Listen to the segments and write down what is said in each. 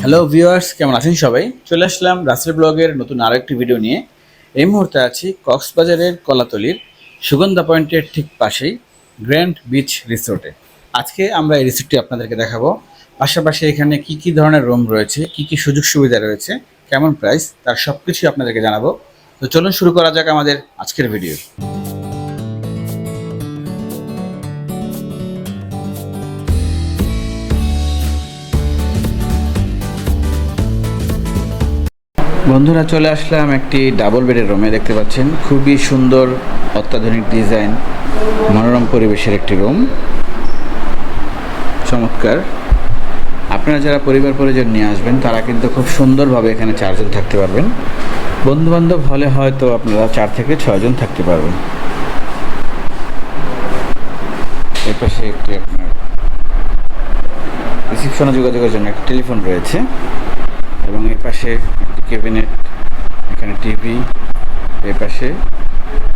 Hello viewers কেমন আছেন সবাই? চলে আসলাম রাসেল ব্লগের নতুন আরও একটি ভিডিও নিয়ে। এই মুহূর্তে আছি কক্সবাজারের কলাতলির সুগন্ধা পয়েন্টের ঠিক পাশেই গ্র্যান্ড বিচ রিসোর্টে আজকে আমরা এই রিসোর্টটি আপনাদেরকে দেখাবো। পাশাপাশি এখানে কি কি ধরনের রুম রয়েছে, কি কি সুযোগ সুবিধা রয়েছে, কেমন প্রাইস তার সব কিছুই আপনাদেরকে জানাব। তো চলুন শুরু করা যাক আমাদের আজকের ভিডিও বন্ধুরা, চলে আসলাম একটি ডাবল বেডের রুমে দেখতে পাচ্ছেন। খুবই সুন্দর অত্যাধুনিক ডিজাইন মনোরম পরিবেশের একটি রুম চমৎকার। আপনারা যারা পরিবার পরিজন নিয়ে আসবেন, তারা কিন্তু খুব সুন্দরভাবে এখানে চারজন থাকতে পারবেন। বন্ধু বান্ধব হলে হয়তো আপনারা চার থেকে ছয়জন থাকতে পারবেন। এর পাশে একটি আপনার রিসিপশনে যোগাযোগের জন্য একটা টেলিফোন রয়েছে। এবং এই পাশে ক্যাবিনেট এখানে টিভি এই পাশে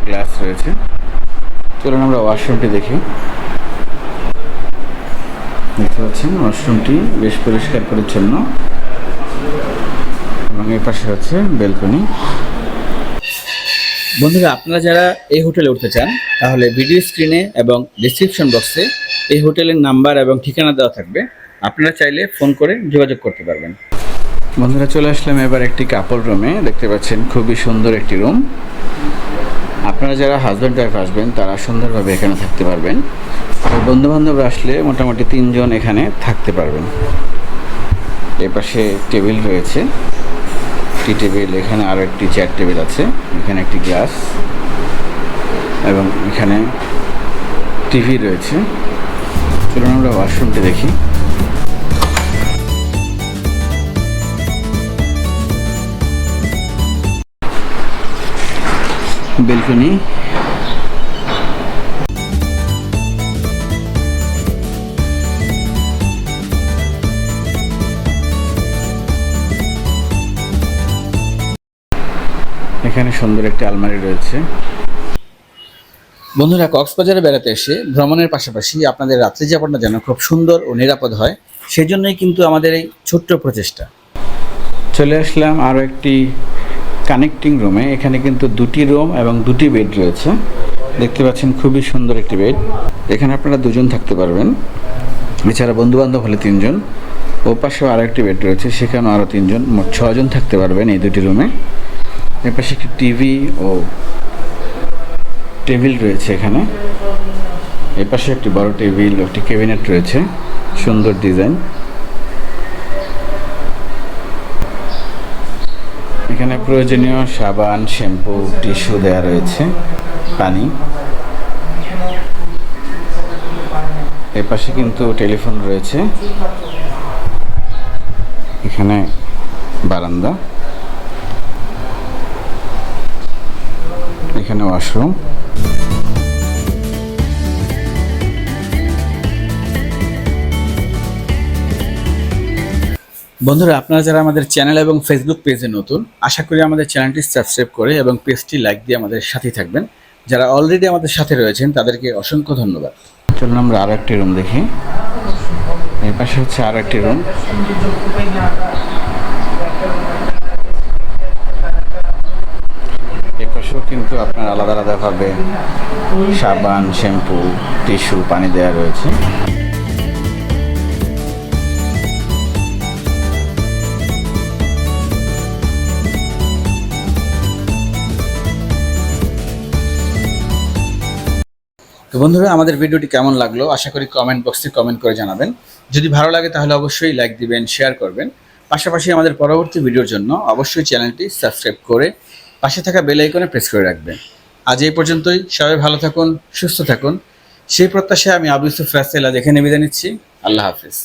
গ্লাস রয়েছে। চলুন আমরা ওয়াশরুমটি দেখি। দেখতে পাচ্ছেন ওয়াশরুমটি বেশ পরিষ্কার পরিচ্ছন্ন। এবং এই পাশে হচ্ছে বেলকনি। বন্ধুরা, আপনারা যারা এই হোটেলে উঠতে চান, তাহলে ভিডিও স্ক্রিনে এবং ডিসক্রিপশন বক্সে এই হোটেলের নাম্বার এবং ঠিকানা দেওয়া থাকবে। আপনারা চাইলে ফোন করে যোগাযোগ করতে পারবেন। বন্ধুরা, চলে আসলাম এবার একটি কাপড় রুমে দেখতে পাচ্ছেন, খুবই সুন্দর একটি রুম আপনারা যারা হাজব্যান্ড ওয়াইফ আসবেন, তারা সুন্দরভাবে এখানে থাকতে পারবেন। আর বন্ধু বান্ধবরা আসলে মোটামুটি তিনজন এখানে থাকতে পারবেন। এপাশে টেবিল রয়েছে। টি টেবিল এখানে আরও একটি চেয়ার টেবিল আছে। এখানে একটি গ্লাস এবং এখানে টিভি রয়েছে। চলুন আমরা ওয়াশরুমটি দেখি। বেলকনি। এখানে সুন্দর একটি আলমারি রয়েছে। বন্ধুরা কক্সবাজারে বেড়াতে এসে ভ্রমণের পাশাপাশি আপনাদের রাত্রি যাপনটা যেন খুব সুন্দর ও নিরাপদ হয় সেই জন্যই কিন্তু আমাদের এই ছোট্ট প্রচেষ্টা। চলে আসলাম আরও একটি কানেক্টিং রুমে এখানে কিন্তু দুটি রুম এবং দুটি বেড রয়েছে। দেখতে পাচ্ছেন খুবই সুন্দর একটি বেড এখানে আপনারা দুজন থাকতে পারবেন। এছাড়া বন্ধু বান্ধব হলে তিনজন। ও পাশেও আরও একটি বেড রয়েছে, সেখানেও আরও তিনজন। মোট ছজন থাকতে পারবেন এই দুটি রুমে এর পাশে একটি টিভি ও টেবিল রয়েছে এখানে। এর পাশে একটি বড় টেবিল একটি ক্যাবিনেট রয়েছে। সুন্দর ডিজাইন এখানে প্রয়োজনীয় সাবান, শ্যাম্পু, টিস্যু দেওয়া রয়েছে, পানি। এপাশে পাশে কিন্তু টেলিফোন রয়েছে। এখানে বারান্দা। এখানে ওয়াশরুম। বন্ধুরা, আপনারা যারা আমাদের চ্যানেল এবং ফেসবুক পেজে নতুন, আশা করি আমাদের চ্যানেলটি সাবস্ক্রাইব করে এবং পেজটি লাইক দিয়ে আমাদের সাথেই থাকবেন। যারা অলরেডি আমাদের সাথে রয়েছেন, তাদেরকে অসংখ্য ধন্যবাদ। চলুন আমরা আরও একটি রুম দেখি। এর পাশে হচ্ছে আরও একটি রুম এর পাশেও কিন্তু আপনার আলাদা আলাদাভাবে সাবান, শ্যাম্পু, টিস্যু, পানি দেওয়া রয়েছে। বন্ধুরা, আমাদের ভিডিওটি কেমন লাগল? আশা করি কমেন্ট বক্সে কমেন্ট করে জানাবেন। যদি ভালো লাগে, তাহলে অবশ্যই লাইক দিবেন শেয়ার করবেন। পাশাপাশি আমাদের পরবর্তী ভিডিওর জন্য অবশ্যই চ্যানেলটি সাবস্ক্রাইব করে পাশে থাকা বেল আইকনে প্রেস করে রাখবেন। আজ এই পর্যন্তই। সবাই ভালো থাকুন, সুস্থ থাকুন। সেই প্রত্যাশায় আমি আবু ইউসুফ রাসেলা দেখে নিবেদন নিচ্ছি। আল্লাহ হাফিজ।